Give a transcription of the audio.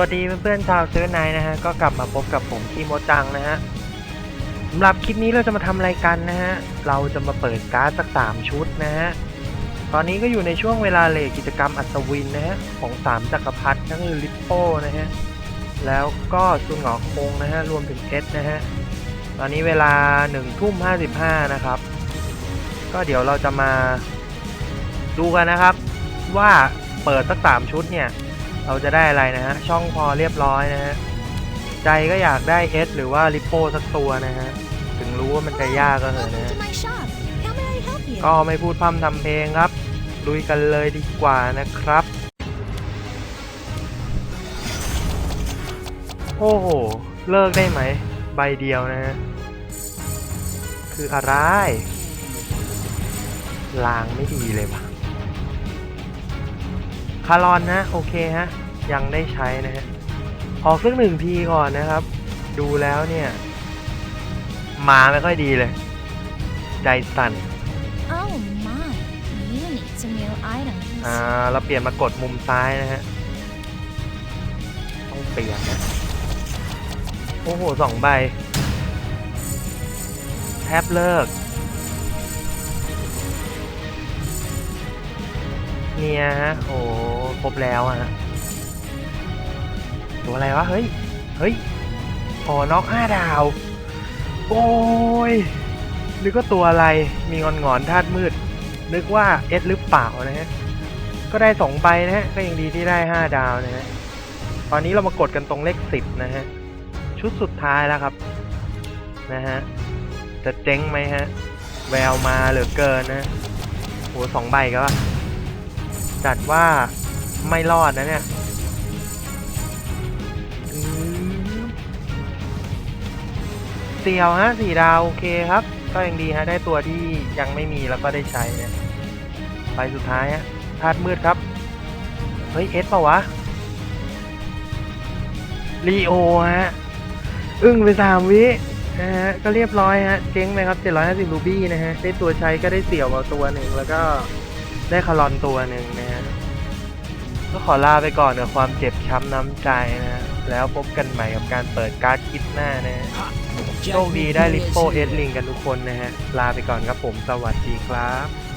วัสดีเพื่อนๆชาวเซเว่นไนนะฮะก็กลับมาพบกับผมคีโมจังนะฮะสำหรับคลิปนี้เราจะมาทำอะไรกันนะฮะเราจะมาเปิดการ์ดสักสามชุดนะฮะตอนนี้ก็อยู่ในช่วงเวลาเลทกิจกรรมอัศวินนะฮะของสามจักรพรรดิก็คือลิปโป้นะฮะแล้วก็ซุนหงอคงนะฮะรวมถึงเอสนะฮะตอนนี้เวลาหนึ่งทุ่มห้าสิบห้านะครับ ก็เดี๋ยวเราจะมาดูกันนะครับ ว่าเปิดสักสามชุดเนี่ย เราจะได้อะไรนะฮะ ช่องพอเรียบร้อยนะฮะ ใจก็อยากได้เอสหรือว่าลิปโป้สักตัวนะฮะ ถึงรู้ว่ามันจะยากก็เถอะนะ Welcome ฮะ to my shop. How may I help you? ก็ไม่พูดพร่ำทำเพลงครับ ลุยกันเลยดีกว่านะครับ โอ้โห เลิกได้ไหม ใบเดียวนะฮะ คืออะไรลางไม่ดีเลยว่ะคารอนนะโอเคฮะ ยังได้ใช้นะฮะ ออกสักหนึ่งทีก่อนนะครับ ดูแล้วเนี่ย มาไม่ค่อยดีเลย ใจสั่น Oh my, you need some new items. อ่าเราเปลี่ยนมากดมุมซ้ายนะฮะ ต้องเปลี่ยนนะโอ้โหสองใบ แทบเลิก เนี่ยฮะโอ้ ครบแล้วอะฮะตัวอะไรวะ เฮ้ย เฮ้ยอ๋อน็อกห้าดาว โอ้ยหรือก็ตัวอะไร มีงอนงอนธาตุมืด นึกว่าเอสหรือเปล่านะฮะ ก็ได้สองใบนะฮะ ก็ยังดีที่ได้ห้าดาวนะฮะ ตอนนี้เรามากดกันตรงเลขสิบนะฮะ ชุดสุดท้ายแล้วครับ นะฮะ จะเจ๊งไหมฮะ แววมาเหลือเกินนะโหสองใบก็ว่าจัดว่า ไม่รอดนะเนี่ยเสียวฮะสี่ดาว โอเคครับ ก็ยังดีฮะ ได้ตัวที่ยังไม่มีแล้วก็ได้ใช้เนี่ยใบสุดท้ายฮะธาตุมืดครับ เฮ้ย เอสเปล่าวะลีโอฮะ อึ้งไปสามวินะฮะ ก็เรียบร้อยฮะ เจ๊งไหมครับ 750รูบี้นะฮะ ได้ตัวใช้ก็ได้เสี่ยวมาตัวหนึ่งแล้วก็ได้คารอนตัวหนึ่งนะฮะ ก็ขอลาไปก่อนกับความเจ็บช้ำน้ำใจนะ แล้วพบกันใหม่กับการเปิดการ์ดคิดหน้านะโชคดีได้ลิปโป้เอสลิงกันทุกคนนะฮะ ลาไปก่อนครับผม สวัสดีครับ